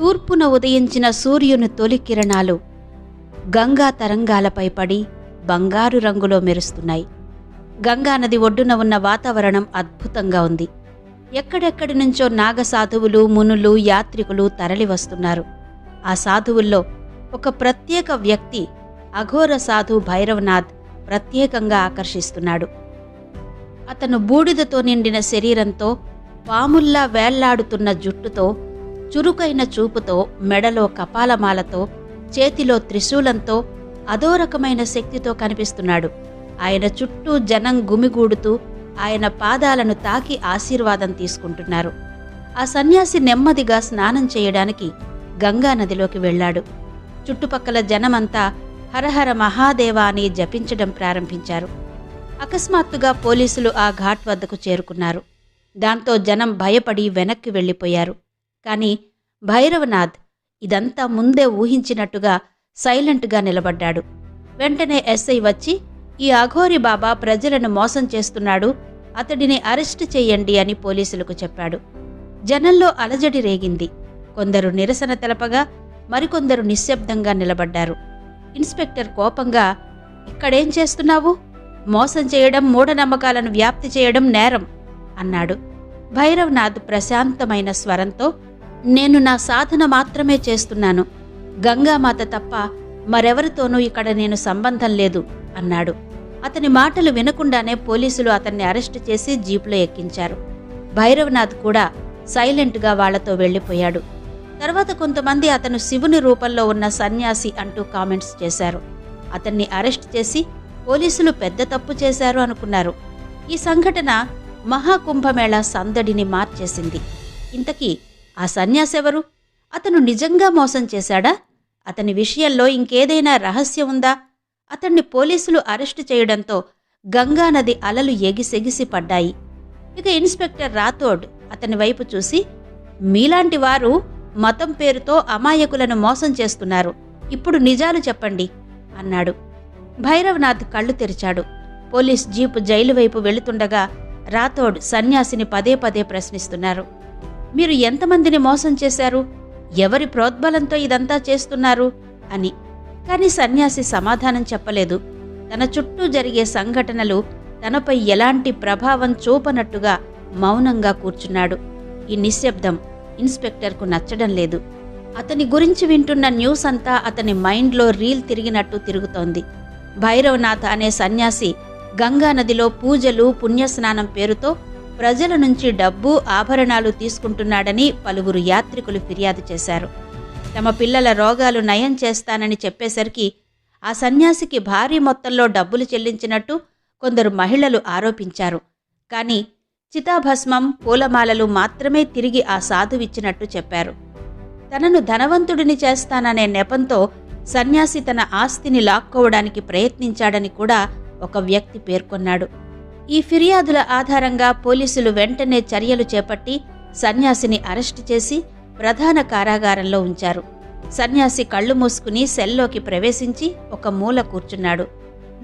తూర్పున ఉదయించిన సూర్యుని తొలి కిరణాలు గంగా తరంగాలపై పడి బంగారు రంగులో మెరుస్తున్నాయి. గంగా నది ఒడ్డున ఉన్న వాతావరణం అద్భుతంగా ఉంది. ఎక్కడెక్కడి నుంచో నాగ సాధువులు మునులు యాత్రికులు తరలి వస్తున్నారు. ఆ సాధువుల్లో ఒక ప్రత్యేక వ్యక్తి అఘోర సాధు భైరవనాథ్ ప్రత్యేకంగా ఆకర్షిస్తున్నాడు. అతను బూడిదతో నిండిన శరీరంతో పాముల్లా వేళ్ళాడుతున్న జుట్టుతో చురుకైన చూపుతో మెడలో కపాలమాలతో చేతిలో త్రిశూలంతో అదోరకమైన శక్తితో కనిపిస్తున్నాడు. ఆయన చుట్టూ జనం గుమిగూడుతూ ఆయన పాదాలను తాకి ఆశీర్వాదం తీసుకుంటున్నారు. ఆ సన్యాసి నెమ్మదిగా స్నానం చేయడానికి గంగా నదిలోకి వెళ్ళాడు. చుట్టుపక్కల జనమంతా హరహర మహాదేవ అని జపించడం ప్రారంభించారు. అకస్మాత్తుగా పోలీసులు ఆ ఘాట్ వద్దకు చేరుకున్నారు. దాంతో జనం భయపడి వెనక్కి వెళ్ళిపోయారు. కానీ భైరవనాథ్ ఇదంతా ముందే ఊహించినట్టుగా సైలెంట్గా నిలబడ్డాడు. వెంటనే ఎస్ఐ వచ్చి ఈ అఘోరి బాబా ప్రజలను మోసం చేస్తున్నాడు అతడిని అరెస్టు చేయండి అని పోలీసులకు చెప్పాడు. జనంలో అలజడి రేగింది. కొందరు నిరసన తెలపగా మరికొందరు నిశ్శబ్దంగా నిలబడ్డారు. ఇన్స్పెక్టర్ కోపంగా ఇక్కడేం చేస్తున్నావు? మోసం చేయడం మూఢనమ్మకాలను వ్యాప్తి చేయడం నేరం అన్నాడు. భైరవ్నాథ్ ప్రశాంతమైన స్వరంతో నేను నా సాధన మాత్రమే చేస్తున్నాను. గంగామాత తప్ప మరెవరితోనూ ఇక్కడ నేను సంబంధం లేదు అన్నాడు. అతని మాటలు వినకుండానే పోలీసులు అతన్ని అరెస్టు చేసి జీపులో ఎక్కించారు. భైరవనాథ్ కూడా సైలెంట్గా వాళ్ళతో వెళ్ళిపోయాడు. తర్వాత కొంతమంది అతను శివుని రూపంలో ఉన్న సన్యాసి అంటూ కామెంట్స్ చేశారు. అతన్ని అరెస్ట్ చేసి పోలీసులు పెద్ద తప్పు చేశారు అనుకున్నారు. ఈ సంఘటన మహాకుంభమేళా సందడిని మార్చేసింది. ఇంతకీ ఆ సన్యాసెవరు? అతను నిజంగా మోసం చేశాడా? అతని విషయంలో ఇంకేదైనా రహస్యం ఉందా? అతన్ని పోలీసులు అరెస్టు చేయడంతో గంగానది అలలు ఎగిసెగిసి పడ్డాయి. ఇక ఇన్స్పెక్టర్ రాథోడ్ అతని వైపు చూసి మీలాంటి వారు మతం పేరుతో అమాయకులను మోసం చేస్తున్నారు. ఇప్పుడు నిజాలు చెప్పండి అన్నాడు. భైరవనాథ్ కళ్ళు తెరిచాడు. పోలీస్ జీపు జైలు వైపు వెళుతుండగా రాథోడ్ సన్యాసిని పదే పదే ప్రశ్నిస్తున్నారు. మీరు ఎంతమందిని మోసం చేశారు? ఎవరి ప్రోద్బలంతో ఇదంతా చేస్తున్నారు? అని. కాని సన్యాసి సమాధానం చెప్పలేదు. తన చుట్టూ జరిగే సంఘటనలు తనపై ఎలాంటి ప్రభావం చూపనట్టుగా మౌనంగా కూర్చున్నాడు. ఈ నిశ్శబ్దం ఇన్స్పెక్టర్కు నచ్చడం లేదు. అతని గురించి వింటున్న న్యూస్ అంతా అతని మైండ్లో రీల్ తిరిగినట్టు తిరుగుతోంది. భైరవనాథ్ అనే సన్యాసి గంగా నదిలో పూజలు పుణ్యస్నానం పేరుతో ప్రజల నుంచి డబ్బు ఆభరణాలు తీసుకుంటున్నాడని పలువురు యాత్రికులు ఫిర్యాదు చేశారు. తమ పిల్లల రోగాలు నయం చేస్తానని చెప్పేసరికి ఆ సన్యాసికి భారీ మొత్తంలో డబ్బులు చెల్లించినట్టు కొందరు మహిళలు ఆరోపించారు. కానీ చితాభస్మం పూలమాలలు మాత్రమే తిరిగి ఆ సాధువిచ్చినట్టు చెప్పారు. తనను ధనవంతుడిని చేస్తాననే నెపంతో సన్యాసి తన ఆస్తిని లాక్కోవడానికి ప్రయత్నించాడని కూడా ఒక వ్యక్తి పేర్కొన్నాడు. ఈ ఫిర్యాదుల ఆధారంగా పోలీసులు వెంటనే చర్యలు చేపట్టి సన్యాసిని అరెస్టు చేసి ప్రధాన కారాగారంలో ఉంచారు. సన్యాసి కళ్ళు మూసుకుని సెల్లోకి ప్రవేశించి ఒక మూల కూర్చున్నాడు.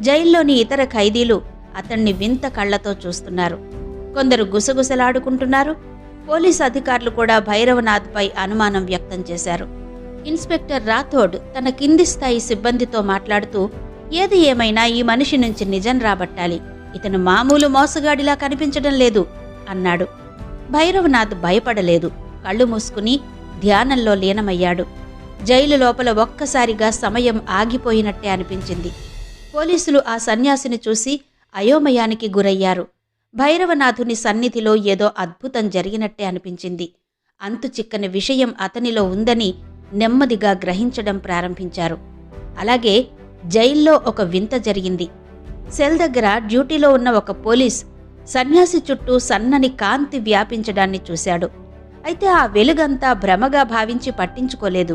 జైల్లోని ఇతర ఖైదీలు అతన్ని వింత కళ్ళతో చూస్తున్నారు. కొందరు గుసగుసలాడుకుంటున్నారు. పోలీస్ అధికారులు కూడా భైరవనాథ్పై అనుమానం వ్యక్తం చేశారు. ఇన్స్పెక్టర్ రాథోడ్ తన కింది స్థాయి సిబ్బందితో మాట్లాడుతూ ఏది ఏమైనా ఈ మనిషి నుంచి నిజం రాబట్టాలి. ఇతను మామూలు మోసగాడిలా కనిపించడం లేదు అన్నాడు. భైరవనాథ్ భయపడలేదు. కళ్ళు మూసుకుని ధ్యానంలో లీనమయ్యాడు. జైలు లోపల ఒక్కసారిగా సమయం ఆగిపోయినట్టే అనిపించింది. పోలీసులు ఆ సన్యాసిని చూసి అయోమయానికి గురయ్యారు. భైరవనాథుని సన్నిధిలో ఏదో అద్భుతం జరిగినట్టే అనిపించింది. అంతు చిక్కని విషయం అతనిలో ఉందని నెమ్మదిగా గ్రహించడం ప్రారంభించారు. అలాగే జైల్లో ఒక వింత జరిగింది. సెల్ దగ్గర డ్యూటీలో ఉన్న ఒక పోలీస్ సన్యాసి చుట్టూ సన్నని కాంతి వ్యాపించడాన్ని చూశాడు. అయితే ఆ వెలుగంతా భ్రమగా భావించి పట్టించుకోలేదు.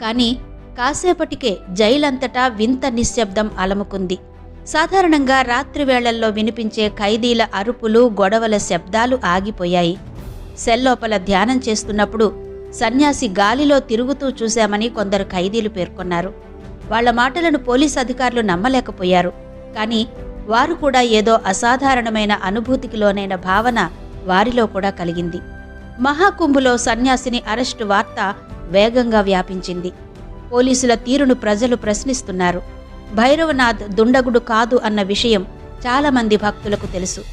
కానీ కాసేపటికే జైలంతటా వింత నిశ్శబ్దం అలముకుంది. సాధారణంగా రాత్రి వేళల్లో వినిపించే ఖైదీల అరుపులు గొడవల శబ్దాలు ఆగిపోయాయి. సెల్ లోపల ధ్యానం చేస్తున్నప్పుడు సన్యాసి గాలిలో తిరుగుతూ చూశామని కొందరు ఖైదీలు పేర్కొన్నారు. వాళ్ళ మాటలను పోలీస్ అధికారులు నమ్మలేకపోయారు. కానీ వారు కూడా ఏదో అసాధారణమైన అనుభూతికి లోనైన భావన వారిలో కూడా కలిగింది. మహాకుంభులో సన్యాసిని అరెస్టు వార్త వేగంగా వ్యాపించింది. పోలీసుల తీరును ప్రజలు ప్రశ్నిస్తున్నారు. భైరవనాథ్ దుండగుడు కాదు అన్న విషయం చాలామంది భక్తులకు తెలుసు.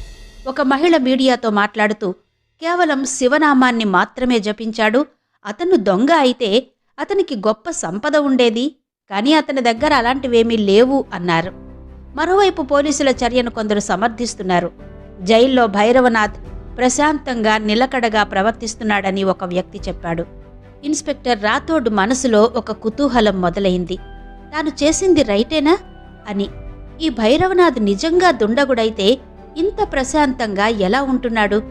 ఒక మహిళ మీడియాతో మాట్లాడుతూ కేవలం శివనామాన్ని మాత్రమే జపించాడు. అతను దొంగ అయితే అతనికి గొప్ప సంపద ఉండేది. కానీ అతని దగ్గర అలాంటివేమీ లేవు అన్నారు. మరోవైపు పోలీసుల చర్యను కొందరు సమర్థిస్తున్నారు. జైల్లో భైరవనాథ్ ప్రశాంతంగా నిలకడగా ప్రవర్తిస్తున్నాడని ఒక వ్యక్తి చెప్పాడు. ఇన్స్పెక్టర్ రాథోడ్ మనసులో ఒక కుతూహలం మొదలైంది. తాను చేసింది రైటేనా? అని. ఈ భైరవనాథ్ నిజంగా దుండగుడైతే ఇంత ప్రశాంతంగా ఎలా ఉంటున్నాడు?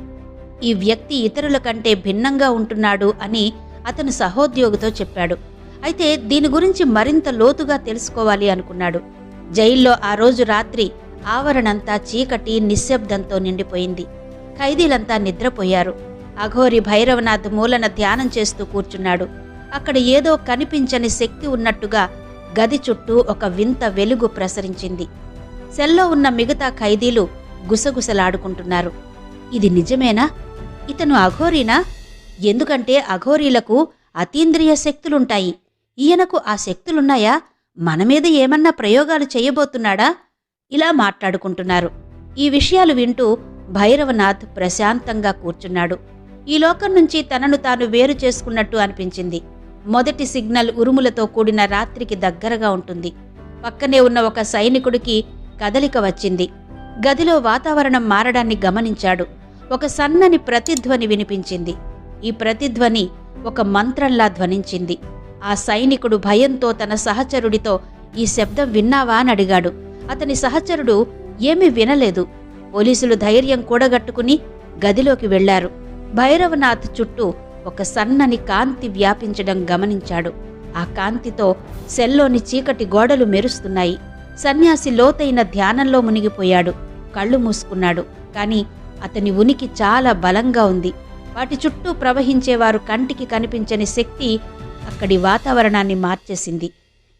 ఈ వ్యక్తి ఇతరుల కంటే భిన్నంగా ఉంటున్నాడు అని అతను సహోద్యోగితో చెప్పాడు. అయితే దీని గురించి మరింత లోతుగా తెలుసుకోవాలి అనుకున్నాడు. జైల్లో ఆ రోజు రాత్రి ఆవరణంతా చీకటి నిశ్శబ్దంతో నిండిపోయింది. ఖైదీలంతా నిద్రపోయారు. అఘోరి భైరవనాథ్ మూలన ధ్యానం చేస్తూ కూర్చున్నాడు. అక్కడ ఏదో కనిపించని శక్తి ఉన్నట్టుగా గది చుట్టూ ఒక వింత వెలుగు ప్రసరించింది. సెల్లో ఉన్న మిగతా ఖైదీలు గుసగుసలాడుకుంటున్నారు. ఇది నిజమేనా? ఇతను అఘోరీనా? ఎందుకంటే అఘోరీలకు అతీంద్రియ శక్తులుంటాయి. ఈయనకు ఆ శక్తులున్నాయా? మన మీద ఏమన్నా ప్రయోగాలు చేయబోతున్నాడా? ఇలా మాట్లాడుకుంటున్నారు. ఈ విషయాలు వింటూ భైరవనాథ్ ప్రశాంతంగా కూర్చున్నాడు. ఈ లోకం నుంచి తనను తాను వేరు చేసుకున్నట్టు అనిపించింది. మొదటి సిగ్నల్ ఉరుములతో కూడిన రాత్రికి దగ్గరగా ఉంటుంది. పక్కనే ఉన్న ఒక సైనికుడికి కదలిక వచ్చింది. గదిలో వాతావరణం మారడాన్ని గమనించాడు. ఒక సన్నని ప్రతిధ్వని వినిపించింది. ఈ ప్రతిధ్వని ఒక మంత్రంలా ధ్వనించింది. ఆ సైనికుడు భయంతో తన సహచరుడితో ఈ శబ్దం విన్నావా? అని అడిగాడు. అతని సహచరుడు ఏమీ వినలేదు. పోలీసులు ధైర్యం కూడగట్టుకుని గదిలోకి వెళ్ళారు భైరవనాథ్ చుట్టూ ఒక సన్నని కాంతి వ్యాపించడం గమనించాడు. ఆ కాంతితో సెల్లోని చీకటి గోడలు మెరుస్తున్నాయి. సన్యాసి లోతైన ధ్యానంలో మునిగిపోయాడు. కళ్ళు మూసుకున్నాడు. కాని అతని ఉనికి చాలా బలంగా ఉంది. వాటి చుట్టూ ప్రవహించేవారు కంటికి కనిపించని శక్తి అక్కడి వాతావరణాన్ని మార్చేసింది.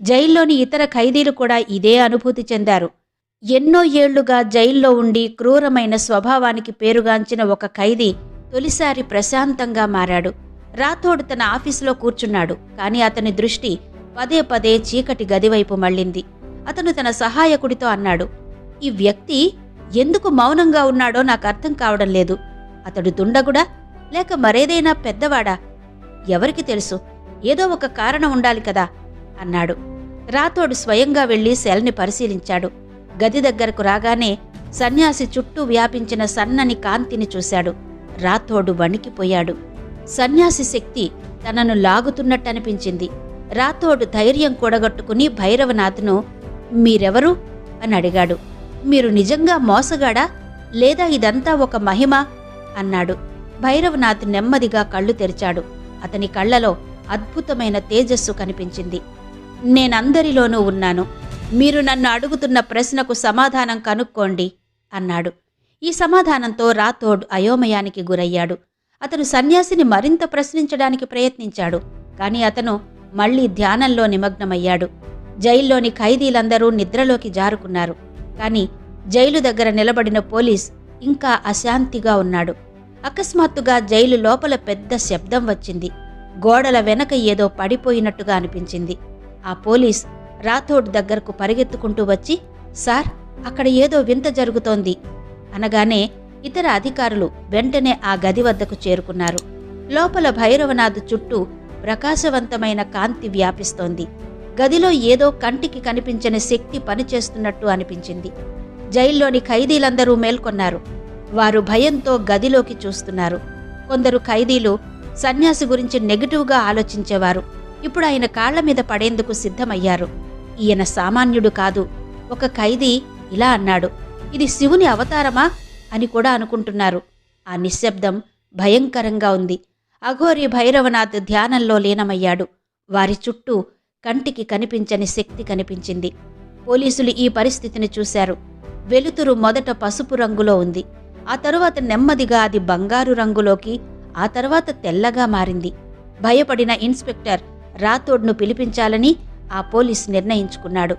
జైల్లోని ఇతర ఖైదీలు కూడా ఇదే అనుభూతి చెందారు. ఎన్నో ఏళ్ళుగా జైల్లో ఉండి క్రూరమైన స్వభావానికి పేరుగాంచిన ఒక ఖైదీ తొలిసారి ప్రశాంతంగా మారాడు. రాథోడ్ తన ఆఫీసులో కూర్చున్నాడు కానీ అతని దృష్టి పదే పదే చీకటి గదివైపు మళ్ళింది. అతను తన సహాయకుడితో అన్నాడు ఈ వ్యక్తి ఎందుకు మౌనంగా ఉన్నాడో నాకు అర్థం కావడం లేదు. అతడు దుండగుడా? లేక మరేదైనా పెద్దవాడా? ఎవరికి తెలుసు? ఏదో ఒక కారణం ఉండాలి కదా అన్నాడు. రాథోడ్ స్వయంగా వెళ్ళి సెల్ని పరిశీలించాడు. గది దగ్గరకు రాగానే సన్యాసి చుట్టూ వ్యాపించిన సన్నని కాంతిని చూశాడు. రాథోడు వణికిపోయాడు. సన్యాసి శక్తి తనను లాగుతున్నట్టనిపించింది. రాథోడు ధైర్యం కూడగట్టుకుని భైరవనాథ్ను మీరెవరు? అని అడిగాడు. మీరు నిజంగా మోసగాడా? లేదా ఇదంతా ఒక మహిమ? అన్నాడు. భైరవనాథ్ నెమ్మదిగా కళ్ళు తెరిచాడు. అతని కళ్ళలో అద్భుతమైన తేజస్సు కనిపించింది. నేనందరిలోనూ ఉన్నాను. మీరు నన్ను అడుగుతున్న ప్రశ్నకు సమాధానం కనుక్కోండి అన్నాడు. ఈ సమాధానంతో రాథోడ్ అయోమయానికి గురయ్యాడు. అతను సన్యాసిని మరింత ప్రశ్నించడానికి ప్రయత్నించాడు కాని అతను మళ్ళీ ధ్యానంలో నిమగ్నమయ్యాడు. జైల్లోని ఖైదీలందరూ నిద్రలోకి జారుకున్నారు కాని జైలు దగ్గర నిలబడిన పోలీస్ ఇంకా అశాంతిగా ఉన్నాడు. అకస్మాత్తుగా జైలు లోపల పెద్ద శబ్దం వచ్చింది. గోడల వెనక ఏదో పడిపోయినట్టుగా అనిపించింది. ఆ పోలీస్ రాథోడ్ దగ్గరకు పరిగెత్తుకుంటూ వచ్చి సార్ అక్కడ ఏదో వింత జరుగుతోంది. అనగానే ఇతర అధికారులు వెంటనే ఆ గది వద్దకు చేరుకున్నారు. లోపల భైరవనాథ్ చుట్టూ ప్రకాశవంతమైన కాంతి వ్యాపిస్తోంది. గదిలో ఏదో కంటికి కనిపించని శక్తి పనిచేస్తున్నట్టు అనిపించింది. జైల్లోని ఖైదీలందరూ మేల్కొన్నారు. వారు భయంతో గదిలోకి చూస్తున్నారు. కొందరు ఖైదీలు సన్యాసి గురించి నెగిటివ్గా ఆలోచించేవారు. ఇప్పుడు ఆయన కాళ్ళ మీద పడేందుకు సిద్ధమయ్యారు. ఈయన సామాన్యుడు కాదు. ఒక ఖైదీ ఇలా అన్నాడు. ఇది శివుని అవతారమా? అని కూడా అనుకుంటున్నారు. ఆ నిశ్శబ్దం భయంకరంగా ఉంది. అఘోరి భైరవనాథ్ ధ్యానంలో లీనమయ్యాడు. వారి చుట్టూ కంటికి కనిపించని శక్తి కనిపించింది. పోలీసులు ఈ పరిస్థితిని చూశారు. వెలుతురు మొదట పసుపు రంగులో ఉంది. ఆ తరువాత నెమ్మదిగా అది బంగారు రంగులోకి ఆ తర్వాత తెల్లగా మారింది. భయపడిన ఇన్స్పెక్టర్ రాథోడ్ను పిలిపించాలని ఆ పోలీస్ నిర్ణయించుకున్నాడు.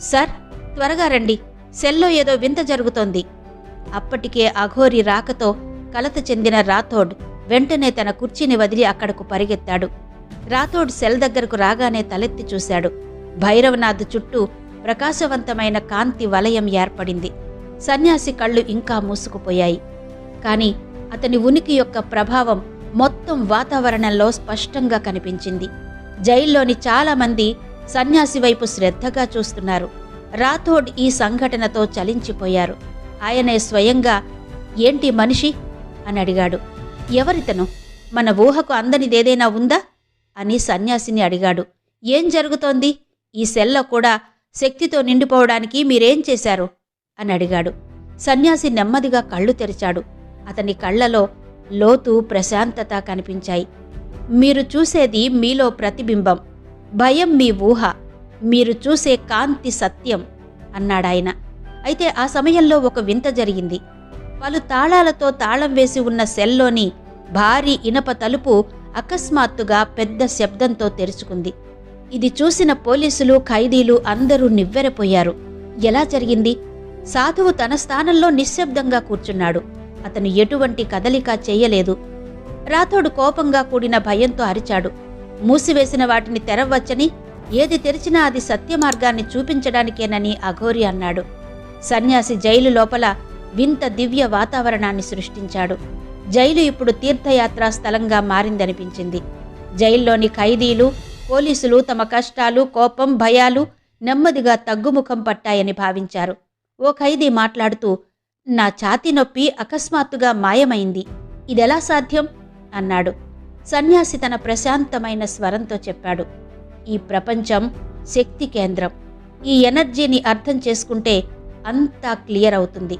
సార్ త్వరగా రండి. సెల్లో ఏదో వింత జరుగుతోంది. అప్పటికే అఘోరి రాకతో కలత చెందిన రాథోడ్ వెంటనే తన కుర్చీని వదిలి అక్కడకు పరిగెత్తాడు. రాథోడ్ సెల్ దగ్గరకు రాగానే తలెత్తి చూశాడు. భైరవనాథ్ చుట్టూ ప్రకాశవంతమైన కాంతి వలయం ఏర్పడింది. సన్యాసి కళ్ళు ఇంకా మూసుకుపోయాయి. కాని అతని ఉనికి యొక్క ప్రభావం మొత్తం వాతావరణంలో స్పష్టంగా కనిపించింది. జైల్లోని చాలామంది సన్యాసి వైపు శ్రద్ధగా చూస్తున్నారు. రాథోడ్ ఈ సంఘటనతో చలించిపోయారు. ఆయనే స్వయంగా ఏంటి మనిషి? అని అడిగాడు. ఎవరితను? మన ఊహకు అందనిదేదైనా ఉందా? అని సన్యాసిని అడిగాడు. ఏం జరుగుతోంది? ఈ సెల్లో కూడా శక్తితో నిండిపోవడానికి మీరేం చేశారు? అని అడిగాడు. సన్యాసి నెమ్మదిగా కళ్ళు తెరిచాడు. అతని కళ్ళలో లోతు ప్రశాంతత కనిపించాయి. మీరు చూసేది మీలో ప్రతిబింబం. భయం మీ ఊహ. మీరు చూసే కాంతి సత్యం అన్నాడాయన. అయితే ఆ సమయంలో ఒక వింత జరిగింది. పలు తాళాలతో తాళం వేసి ఉన్న సెల్లోని భారీ ఇనప తలుపు అకస్మాత్తుగా పెద్ద శబ్దంతో తెరుచుకుంది. ఇది చూసిన పోలీసులు ఖైదీలు అందరూ నివ్వెరపోయారు. ఎలా జరిగింది? సాధువు తన స్థానంలో నిశ్శబ్దంగా కూర్చున్నాడు. అతను ఎటువంటి కదలిక చేయలేదు. రాథోడు కోపంగా కూడిన భయంతో అరిచాడు. మూసివేసిన వాటిని తెరవచ్చని ఏది తెరిచినా అది సత్య మార్గాన్ని చూపించడానికేనని అఘోరి అన్నాడు. సన్యాసి జైలు లోపల వింత దివ్య వాతావరణాన్ని సృష్టించాడు. జైలు ఇప్పుడు తీర్థయాత్రా స్థలంగా మారిందనిపించింది. జైల్లోని ఖైదీలు పోలీసులు తమ కష్టాలు కోపం భయాలు నెమ్మదిగా తగ్గుముఖం పట్టాయని భావించారు. ఓ ఖైదీ మాట్లాడుతూ నా ఛాతి నొప్పి అకస్మాత్తుగా మాయమైంది. ఇదెలా సాధ్యం? అన్నాడు. సన్యాసి తన ప్రశాంతమైన స్వరంతో చెప్పాడు. ఈ ప్రపంచం శక్తి కేంద్రం. ఈ ఎనర్జీని అర్థం చేసుకుంటే అంతా క్లియర్ అవుతుంది.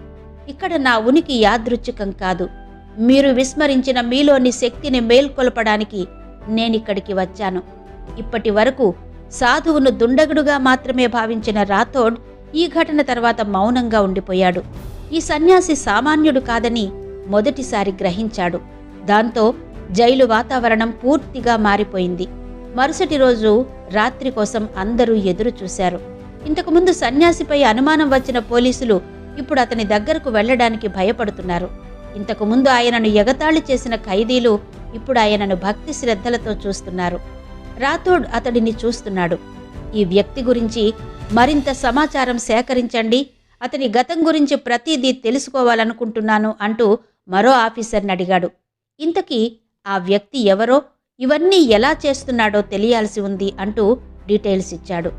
ఇక్కడ నా ఉనికి యాదృచ్ఛికం కాదు. మీరు విస్మరించిన మీలోని శక్తిని మేల్కొల్పడానికి నేనిక్కడికి వచ్చాను. ఇప్పటి వరకు సాధువును దుండగుడుగా మాత్రమే భావించిన రాథోడ్ ఈ ఘటన తర్వాత మౌనంగా ఉండిపోయాడు. ఈ సన్యాసి సామాన్యుడు కాదని మొదటిసారి గ్రహించాడు. దాంతో జైలు వాతావరణం పూర్తిగా మారిపోయింది. మరుసటి రోజు రాత్రి కోసం అందరూ ఎదురు చూశారు. ఇంతకుముందు సన్యాసిపై అనుమానం వచ్చిన పోలీసులు ఇప్పుడు అతని దగ్గరకు వెళ్ళడానికి భయపడుతున్నారు. ఇంతకుముందు ఆయనను ఎగతాళి చేసిన ఖైదీలు ఇప్పుడు ఆయనను భక్తి శ్రద్ధలతో చూస్తున్నారు. రాథోడ్ అతడిని చూస్తున్నాడు. ఈ వ్యక్తి గురించి మరింత సమాచారం సేకరించండి. అతని గతం గురించి ప్రతిదీ తెలుసుకోవాలనుకుంటున్నాను అంటూ మరో ఆఫీసర్ని అడిగాడు. ఇంతకీ ఆ వ్యక్తి ఎవరో ఇవన్నీ ఎలా చేస్తున్నాడో తెలియాల్సి ఉంది అంటూ డీటెయిల్స్ ఇచ్చాడు.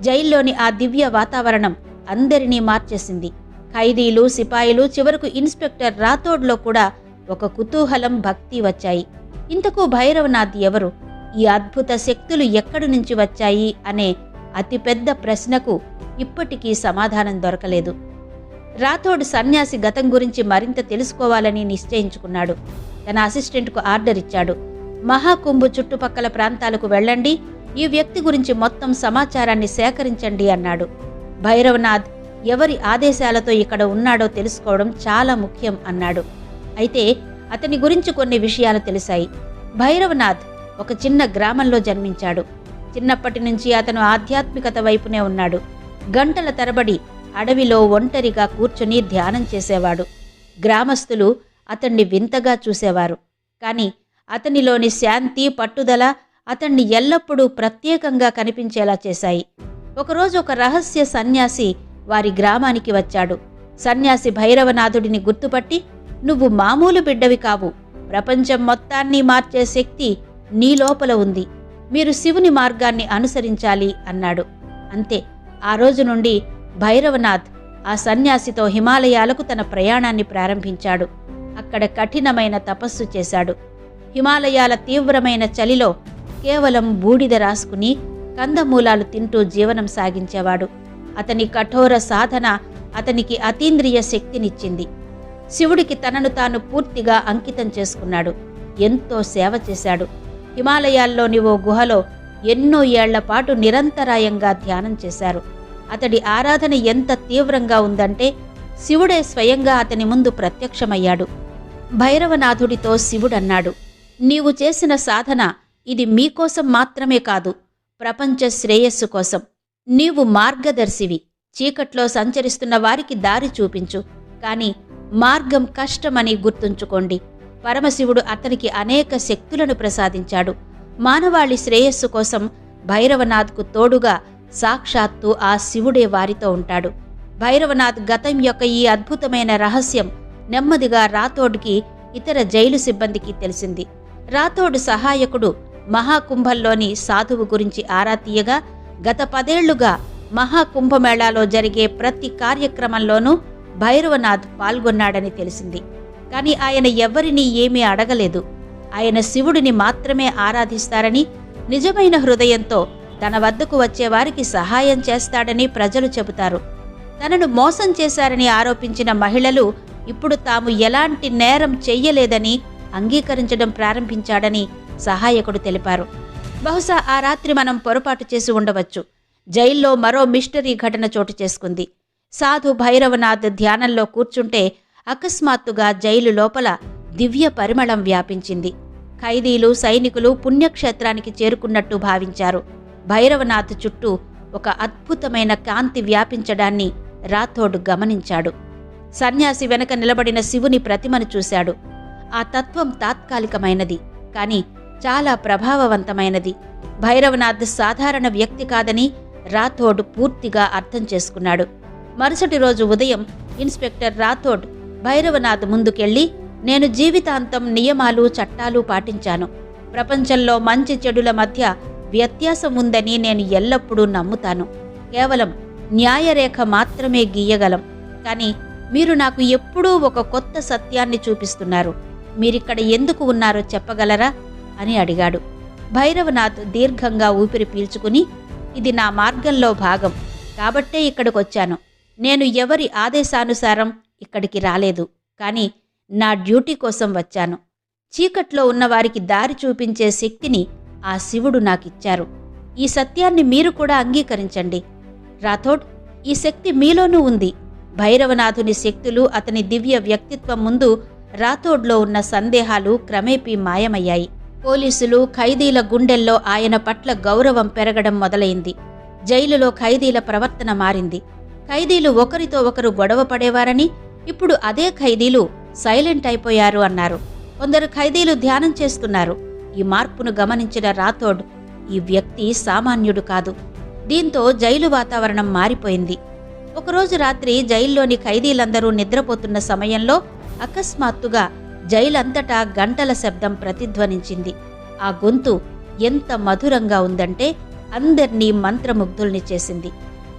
జైల్లోని ఆ దివ్య వాతావరణం అందరినీ మార్చేసింది. ఖైదీలు సిపాయిలు చివరకు ఇన్స్పెక్టర్ రాథోడ్లో కూడా ఒక కుతూహలం భక్తి వచ్చాయి. ఇంతకు భైరవనాథ్ ఎవరు? ఈ అద్భుత శక్తులు ఎక్కడి నుంచి వచ్చాయి? అనే అతిపెద్ద ప్రశ్నకు ఇప్పటికీ సమాధానం దొరకలేదు. రాథోడ్ సన్యాసి గతం గురించి మరింత తెలుసుకోవాలని నిశ్చయించుకున్నాడు. తన అసిస్టెంట్కు ఆర్డర్ ఇచ్చాడు. మహాకుంభు చుట్టుపక్కల ప్రాంతాలకు వెళ్ళండి. ఈ వ్యక్తి గురించి మొత్తం సమాచారాన్ని సేకరించండి అన్నాడు. భైరవనాథ్ ఎవరి ఆదేశాలతో ఇక్కడ ఉన్నాడో తెలుసుకోవడం చాలా ముఖ్యం అన్నాడు. అయితే అతని గురించి కొన్ని విషయాలు తెలిసాయి. భైరవనాథ్ ఒక చిన్న గ్రామంలో జన్మించాడు. చిన్నప్పటి నుంచి అతను ఆధ్యాత్మికత వైపునే ఉన్నాడు. గంటల తరబడి అడవిలో ఒంటరిగా కూర్చుని ధ్యానం చేసేవాడు. గ్రామస్తులు అతన్ని వింతగా చూసేవారు. కానీ అతనిలోని శాంతి పట్టుదల అతన్ని ఎల్లప్పుడూ ప్రత్యేకంగా కనిపించేలా చేశాయి. ఒకరోజు ఒక రహస్య సన్యాసి వారి గ్రామానికి వచ్చాడు. సన్యాసి భైరవనాథుడిని గుర్తుపట్టి నువ్వు మామూలు బిడ్డవి కావు. ప్రపంచం మొత్తాన్ని మార్చే శక్తి నీ లోపల ఉంది. మీరు శివుని మార్గాన్ని అనుసరించాలి అన్నాడు. అంతే. ఆ రోజు నుండి భైరవనాథ్ ఆ సన్యాసితో హిమాలయాలకు తన ప్రయాణాన్ని ప్రారంభించాడు. అక్కడ కఠినమైన తపస్సు చేశాడు. హిమాలయాల తీవ్రమైన చలిలో కేవలం బూడిద రాసుకుని కందమూలాలు తింటూ జీవనం సాగించేవాడు. అతని కఠోర సాధన అతనికి అతీంద్రియ శక్తినిచ్చింది. శివుడికి తనను తాను పూర్తిగా అంకితం చేసుకున్నాడు. ఎంతో సేవ చేశాడు. హిమాలయాల్లోని ఓ గుహలో ఎన్నో ఏళ్ళ పాటు నిరంతరాయంగా ధ్యానం చేశారు. అతడి ఆరాధన ఎంత తీవ్రంగా ఉందంటే శివుడే స్వయంగా అతని ముందు ప్రత్యక్షమయ్యాడు. భైరవనాథుడితో శివుడన్నాడు. నీవు చేసిన సాధన ఇది మీకోసం మాత్రమే కాదు ప్రపంచ శ్రేయస్సు కోసం. నీవు మార్గదర్శివి. చీకట్లో సంచరిస్తున్న వారికి దారి చూపించు. కాని మార్గం కష్టమని గుర్తుంచుకోండి. పరమశివుడు అతనికి అనేక శక్తులను ప్రసాదించాడు. మానవాళి శ్రేయస్సు కోసం భైరవనాథ్కు తోడుగా సాక్షాత్తు ఆ శివుడే వారితో ఉంటాడు. భైరవనాథ్ గతం యొక్క ఈ అద్భుతమైన రహస్యం నెమ్మదిగా రాథోడ్కి ఇతర జైలు సిబ్బందికి తెలిసింది. రాథోడ్ సహాయకుడు మహాకుంభంలోని సాధువు గురించి ఆరా తీయగా గత పదేళ్ళుగా మహాకుంభమేళాలో జరిగే ప్రతి కార్యక్రమంలోనూ భైరవనాథ్ పాల్గొన్నాడని తెలిసింది. కానీ ఆయన ఎవరినీ ఏమీ అడగలేదు. ఆయన శివుడిని మాత్రమే ఆరాధిస్తారని నిజమైన హృదయంతో తన వద్దకు వచ్చేవారికి సహాయం చేస్తాడని ప్రజలు చెబుతారు. తనను మోసం చేశారని ఆరోపించిన మహిళలు ఇప్పుడు తాము ఎలాంటి నేరం చెయ్యలేదని అంగీకరించడం ప్రారంభించాడని సహాయకుడు తెలిపారు. బహుశా ఆ రాత్రి మనం పొరపాటు చేసి ఉండవచ్చు. జైల్లో మరో మిస్టరీ ఘటన చోటు చేసుకుంది. సాధు భైరవనాథ్ ధ్యానంలో కూర్చుంటే అకస్మాత్తుగా జైలు లోపల దివ్య పరిమళం వ్యాపించింది. ఖైదీలు సైనికులు పుణ్యక్షేత్రానికి చేరుకున్నట్టు భావించారు. భైరవనాథ్ చుట్టూ ఒక అద్భుతమైన కాంతి వ్యాపించడాన్ని రాథోడ్ గమనించాడు. సన్యాసి వెనక నిలబడిన శివుని ప్రతిమను చూశాడు. ఆ తత్వం తాత్కాలికమైనది కాని చాలా ప్రభావవంతమైనది. భైరవనాథ్ సాధారణ వ్యక్తి కాదని రాథోడ్ పూర్తిగా అర్థం చేసుకున్నాడు. మరుసటి రోజు ఉదయం ఇన్స్పెక్టర్ రాథోడ్ భైరవనాథ్ ముందుకెళ్ళి నేను జీవితాంతం నియమాలు చట్టాలు పాటించాను. ప్రపంచంలో మంచి చెడుల మధ్య వ్యత్యాసం ఉందని నేను ఎల్లప్పుడూ నమ్ముతాను. కేవలం న్యాయరేఖ మాత్రమే గీయగలం. కానీ మీరు నాకు ఎప్పుడూ ఒక కొత్త సత్యాన్ని చూపిస్తున్నారు. మీరిక్కడ ఎందుకు ఉన్నారో చెప్పగలరా? అని అడిగాడు. భైరవనాథ్ దీర్ఘంగా ఊపిరి పీల్చుకుని ఇది నా మార్గంలో భాగం. కాబట్టే ఇక్కడికొచ్చాను. నేను ఎవరి ఆదేశానుసారం ఇక్కడికి రాలేదు. కానీ నా డ్యూటీ కోసం వచ్చాను. చీకట్లో ఉన్నవారికి దారి చూపించే శక్తిని ఆ శివుడు నాకిచ్చారు. ఈ సత్యాన్ని మీరు కూడా అంగీకరించండి. రాథోడ్ ఈ శక్తి మీలోనూ ఉంది. భైరవనాథుని శక్తులు అతని దివ్య వ్యక్తిత్వం ముందు రాథోడ్లో ఉన్న సందేహాలు క్రమేపీ మాయమయ్యాయి. పోలీసులు ఖైదీల గుండెల్లో ఆయన పట్ల గౌరవం పెరగడం మొదలైంది. జైలులో ఖైదీల ప్రవర్తన మారింది. ఖైదీలు ఒకరితో ఒకరు గొడవ పడేవారని ఇప్పుడు అదే ఖైదీలు సైలెంట్ అయిపోయారు అన్నారు. కొందరు ఖైదీలు ధ్యానం చేస్తున్నారు. ఈ మార్పును గమనించిన రాథోడ్ ఈ వ్యక్తి సామాన్యుడు కాదు. దీంతో జైలు వాతావరణం మారిపోయింది. ఒకరోజు రాత్రి జైల్లోని ఖైదీలందరూ నిద్రపోతున్న సమయంలో అకస్మాత్తుగా జైలంతటా గంటల శబ్దం ప్రతిధ్వనించింది. ఆ గొంతు ఎంత మధురంగా ఉందంటే అందర్నీ మంత్రముగ్ధుల్ని చేసింది.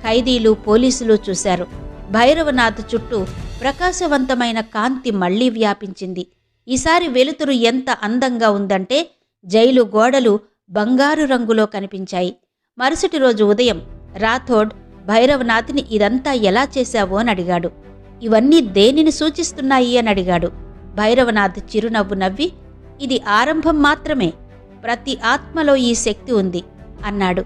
ఖైదీలు పోలీసులు చూశారు. భైరవనాథ్ చుట్టూ ప్రకాశవంతమైన కాంతి మళ్ళీ వ్యాపించింది. ఈసారి వెలుతురు ఎంత అందంగా ఉందంటే జైలు గోడలు బంగారు రంగులో కనిపించాయి. మరుసటి రోజు ఉదయం రాథోడ్ భైరవనాథ్ని ఇదంతా ఎలా చేశావో అని అడిగాడు. ఇవన్నీ దేనిని సూచిస్తున్నాయి అని అడిగాడు. భైరవనాథ్ చిరునవ్వు నవ్వి ఇది ఆరంభం మాత్రమే. ప్రతి ఆత్మలో ఈ శక్తి ఉంది అన్నాడు.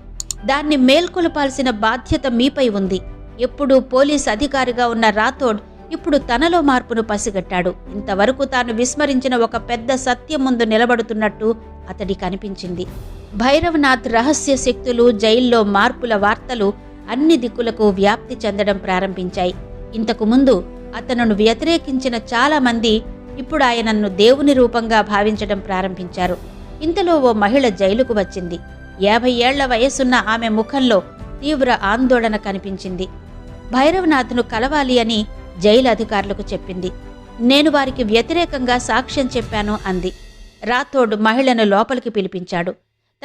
దాన్ని మేల్కొలపాల్సిన బాధ్యత మీపై ఉంది. ఎప్పుడూ పోలీస్ అధికారిగా ఉన్న రాథోడ్ ఇప్పుడు తనలో మార్పును పసిగట్టాడు. ఇంతవరకు తాను విస్మరించిన ఒక పెద్ద సత్యం ముందు నిలబడుతున్నట్టు అతడికి అనిపించింది. భైరవనాథ్ రహస్య శక్తులు జైల్లో మార్పుల వార్తలు అన్ని దిక్కులకు వ్యాప్తి చెందడం ప్రారంభించాయి. ఇంతకు ముందు అతనును వ్యతిరేకించిన చాలా మంది ఇప్పుడు ఆయనను దేవుని రూపంగా భావించడం ప్రారంభించారు. ఇంతలో ఓ మహిళ జైలుకు వచ్చింది. యాభై ఏళ్ళ వయసున్న ఆమె ముఖంలో తీవ్ర ఆందోళన కనిపించింది. భైరవనాథ్ను కలవాలి అని జైలు అధికారులకు చెప్పింది. నేను వారికి వ్యతిరేకంగా సాక్ష్యం చెప్పాను అంది. రాథోడ్ మహిళను లోపలికి పిలిపించాడు.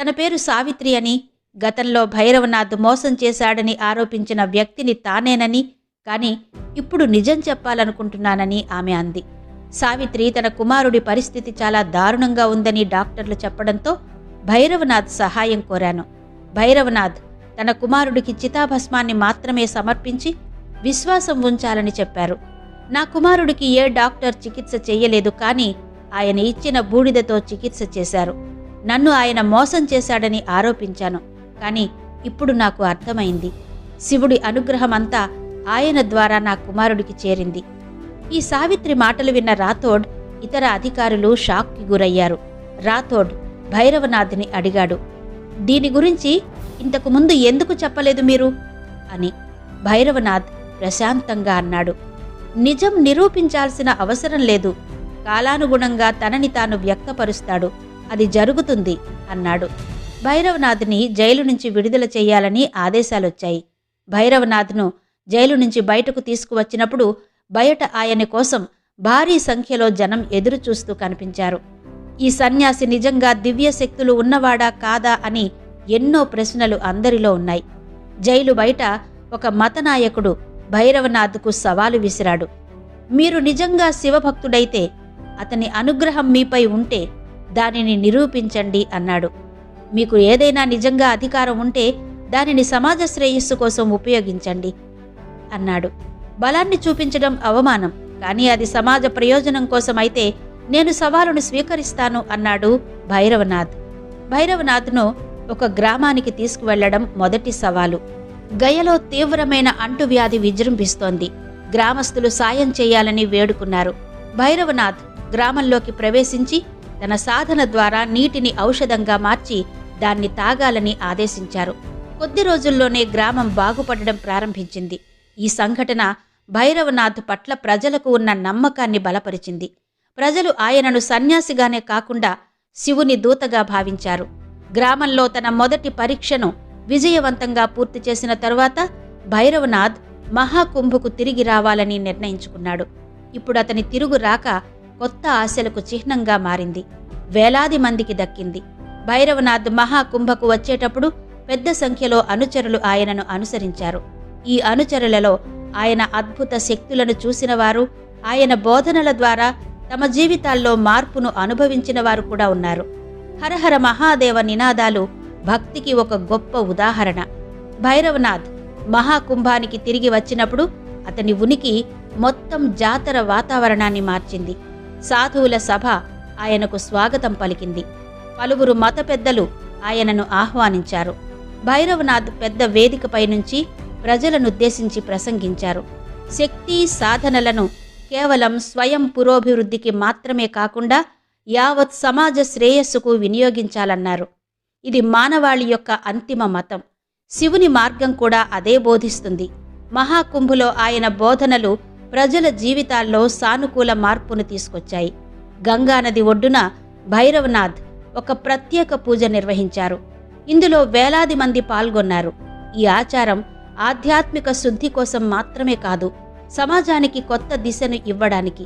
తన పేరు సావిత్రి అని గతంలో భైరవనాథ్ మోసం చేశాడని ఆరోపించిన వ్యక్తిని తానేనని కానీ ఇప్పుడు నిజం చెప్పాలనుకుంటున్నానని ఆమె అంది. సావిత్రి తన కుమారుడి పరిస్థితి చాలా దారుణంగా ఉందని డాక్టర్లు చెప్పడంతో భైరవనాథ్ సహాయం కోరాను. భైరవనాథ్ తన కుమారుడికి చితాభస్మాన్ని మాత్రమే సమర్పించి విశ్వాసం ఉంచాలని చెప్పారు. నా కుమారుడికి ఏ డాక్టర్ చికిత్స చేయలేదు కానీ ఆయన ఇచ్చిన బూడిదతో చికిత్స చేశారు. నన్ను ఆయన మోసం చేశాడని ఆరోపించాను. కానీ ఇప్పుడు నాకు అర్థమైంది. శివుడి అనుగ్రహమంతా ఆయన ద్వారా నా కుమారుడికి చేరింది. ఈ సావిత్రి మాటలు విన్న రాథోడ్ ఇతర అధికారులు షాక్కి గురయ్యారు. రాథోడ్ భైరవనాథ్ని అడిగాడు. దీని గురించి ఇంతకు ముందు ఎందుకు చెప్పలేదు మీరు? అని. భైరవనాథ్ ప్రశాంతంగా అన్నాడు. నిజం నిరూపించాల్సిన అవసరం లేదు. కాలానుగుణంగా తనని తాను వ్యక్తపరుస్తాడు. అది జరుగుతుంది అన్నాడు. భైరవనాథ్ని జైలు నుంచి విడుదల చేయాలని ఆదేశాలొచ్చాయి. భైరవనాథ్ను జైలు నుంచి బయటకు తీసుకువచ్చినప్పుడు బయట ఆయన కోసం భారీ సంఖ్యలో జనం ఎదురుచూస్తూ కనిపించారు. ఈ సన్యాసి నిజంగా దివ్య శక్తులు ఉన్నవాడా కాదా అని ఎన్నో ప్రశ్నలు అందరిలో ఉన్నాయి. జైలు బయట ఒక మతనాయకుడు భైరవనాథ్కు సవాలు విసిరాడు. మీరు నిజంగా శివభక్తుడైతే అతని అనుగ్రహం మీపై ఉంటే దానిని నిరూపించండి అన్నాడు. మీకు ఏదైనా నిజంగా అధికారం ఉంటే దానిని సమాజ శ్రేయస్సు కోసం ఉపయోగించండి అన్నాడు. బలాన్ని చూపించడం అవమానం కానీ అది సమాజ ప్రయోజనం కోసం అయితే నేను సవాలును స్వీకరిస్తాను అన్నాడు భైరవనాథ్. భైరవనాథ్ను ఒక గ్రామానికి తీసుకువెళ్ళడం మొదటి సవాలు. గయలో తీవ్రమైన అంటువ్యాధి విజృంభిస్తోంది. గ్రామస్తులు సాయం చేయాలని వేడుకున్నారు. భైరవనాథ్ గ్రామంలోకి ప్రవేశించి తన సాధన ద్వారా నీటిని ఔషధంగా మార్చి దాన్ని తాగాలని ఆదేశించారు. కొద్ది రోజుల్లోనే గ్రామం బాగుపడడం ప్రారంభించింది. ఈ సంఘటన భైరవనాథ్ పట్ల ప్రజలకు ఉన్న నమ్మకాన్ని బలపరిచింది. ప్రజలు ఆయనను సన్యాసిగానే కాకుండా శివుని దూతగా భావించారు. గ్రామంలో తన మొదటి పరీక్షను విజయవంతంగా పూర్తి చేసిన తర్వాత భైరవనాథ్ మహాకుంభకు తిరిగి రావాలని నిర్ణయించుకున్నాడు. ఇప్పుడు అతని తిరుగు రాక కొత్త ఆశలకు చిహ్నంగా మారింది. వేలాది మందికి దక్కింది. భైరవనాథ్ మహాకుంభకు వచ్చేటప్పుడు పెద్ద సంఖ్యలో అనుచరులు ఆయనను అనుసరించారు. ఈ అనుచరులలో ఆయన అద్భుత శక్తులను చూసినవారు ఆయన బోధనల ద్వారా తమ జీవితాల్లో మార్పును అనుభవించిన వారు కూడా ఉన్నారు. హరహర మహాదేవ నినాదాలు భక్తికి ఒక గొప్ప ఉదాహరణ. భైరవనాథ్ మహాకుంభానికి తిరిగి వచ్చినప్పుడు అతని ఉనికి మొత్తం జాతర వాతావరణాన్ని మార్చింది. సాధువుల సభ ఆయనకు స్వాగతం పలికింది. పలువురు మత పెద్దలు ఆయనను ఆహ్వానించారు. భైరవనాథ్ పెద్ద వేదికపై నుంచి ప్రజలనుద్దేశించి ప్రసంగించారు. శక్తి సాధనలను కేవలం స్వయం పురోభివృద్ధికి మాత్రమే కాకుండా యావత్ సమాజ శ్రేయస్సుకు వినియోగించాలన్నారు. ఇది మానవాళి యొక్క అంతిమ మతం. శివుని మార్గం కూడా అదే బోధిస్తుంది. మహాకుంభులో ఆయన బోధనలు ప్రజల జీవితాల్లో సానుకూల మార్పును తీసుకొచ్చాయి. గంగానది ఒడ్డున భైరవనాథ్ ఒక ప్రత్యేక పూజ నిర్వహించారు. ఇందులో వేలాది మంది పాల్గొన్నారు. ఈ ఆచారం ఆధ్యాత్మిక శుద్ధి కోసం మాత్రమే కాదు సమాజానికి కొత్త దిశను ఇవ్వడానికి.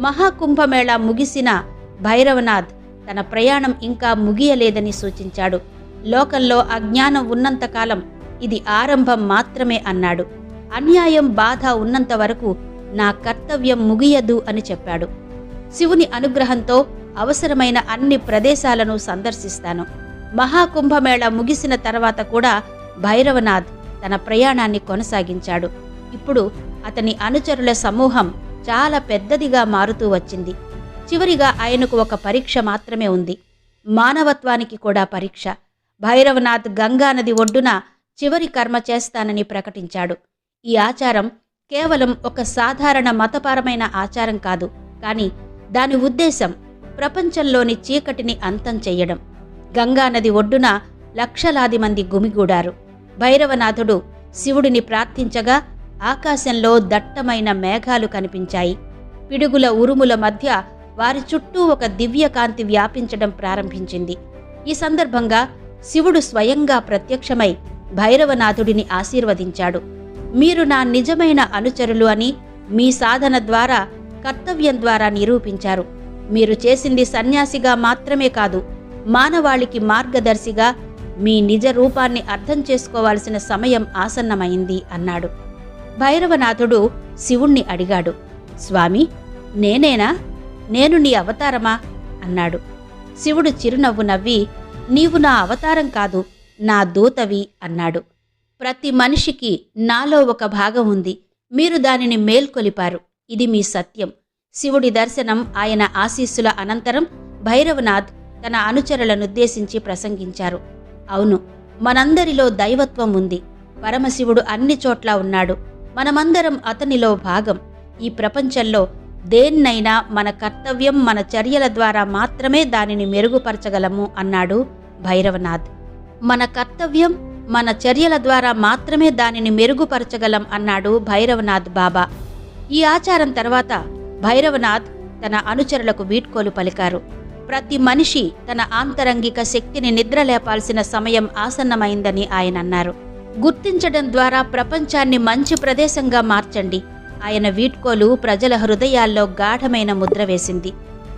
మహాకుంభమేళా ముగిసిన భైరవనాథ్ తన ప్రయాణం ఇంకా ముగియలేదని సూచించాడు. లోకంలో అజ్ఞానం ఉన్నంతకాలం ఇది ఆరంభం మాత్రమే అన్నాడు. అన్యాయం బాధ ఉన్నంత వరకు నా కర్తవ్యం ముగియదు అని చెప్పాడు. శివుని అనుగ్రహంతో అవసరమైన అన్ని ప్రదేశాలను సందర్శిస్తాను. మహాకుంభమేళ ముగిసిన తర్వాత కూడా భైరవనాథ్ తన ప్రయాణాన్ని కొనసాగించాడు. ఇప్పుడు అతని అనుచరుల సమూహం చాలా పెద్దదిగా మారుతూ వచ్చింది. చివరిగా ఆయనకు ఒక పరీక్ష మాత్రమే ఉంది. మానవత్వానికి కూడా పరీక్ష. భైరవనాథ్ గంగానది ఒడ్డున చివరి కర్మ చేస్తానని ప్రకటించాడు. ఈ ఆచారం కేవలం ఒక సాధారణ మతపరమైన ఆచారం కాదు కానీ దాని ఉద్దేశం ప్రపంచంలోని చీకటిని అంతం చెయ్యడం గంగానది ఒడ్డున లక్షలాది మంది గుమిగూడారు. భైరవనాథుడు శివుడిని ప్రార్థించగా ఆకాశంలో దట్టమైన మేఘాలు కనిపించాయి. పిడుగుల ఉరుముల మధ్య వారి చుట్టూ ఒక దివ్యకాంతి వ్యాపించడం ప్రారంభించింది. ఈ సందర్భంగా శివుడు స్వయంగా ప్రత్యక్షమై భైరవనాథుడిని ఆశీర్వదించాడు. మీరు నా నిజమైన అనుచరులు అని మీ సాధన ద్వారా కర్తవ్యం ద్వారా నిరూపించారు. మీరు చేసింది సన్యాసిగా మాత్రమే కాదు మానవాళికి మార్గదర్శిగా మీ నిజ రూపాన్ని అర్థం చేసుకోవాల్సిన సమయం ఆసన్నమైంది అన్నాడు. భైరవనాథుడు శివుణ్ణి అడిగాడు. స్వామి నేనేనా? నేను నీ అవతారమా? అన్నాడు. శివుడు చిరునవ్వు నవ్వి నీవు నా అవతారం కాదు నా దూతవి అన్నాడు. ప్రతి మనిషికి నాలో ఒక భాగం ఉంది. మీరు దానిని మేల్కొలిపారు. ఇది మీ సత్యం. శివుడి దర్శనం ఆయన ఆశీస్సుల అనంతరం భైరవనాథ్ తన అనుచరులనుద్దేశించి ప్రసంగించారు. అవును మనందరిలో దైవత్వం ఉంది. పరమశివుడు అన్ని చోట్ల ఉన్నాడు. మనమందరం అతనిలో భాగం. ఈ ప్రపంచంలో దేన్నైనా మన కర్తవ్యం మన చర్యల ద్వారా మాత్రమే దానిని మెరుగుపరచగలము అన్నాడు భైరవనాథ్. మన కర్తవ్యం మన చర్యల ద్వారా మాత్రమే దానిని మెరుగుపరచగలం అన్నాడు భైరవనాథ్ బాబా. ఈ ఆచారం తర్వాత భైరవనాథ్ తన అనుచరులకు వీడ్కోలు పలికారు. ప్రతి మనిషి తన ఆంతరంగిక శక్తిని నిద్రలేపాల్సిన సమయం ఆసన్నమైందని ఆయన అన్నారు. గుర్తించడం ద్వారా ప్రపంచాన్ని మంచి ప్రదేశంగా మార్చండి. ఆయన వీడ్కోలు ప్రజల హృదయాల్లో గాఢమైన ముద్ర వేసింది.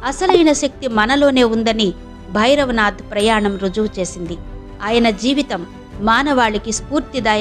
అసలైన శక్తి మనలోనే ఉందని భైరవనాథ్ ప్రయాణం రుజువు చేసింది. ఆయన జీవితం మానవాళికి స్ఫూర్తిదాయక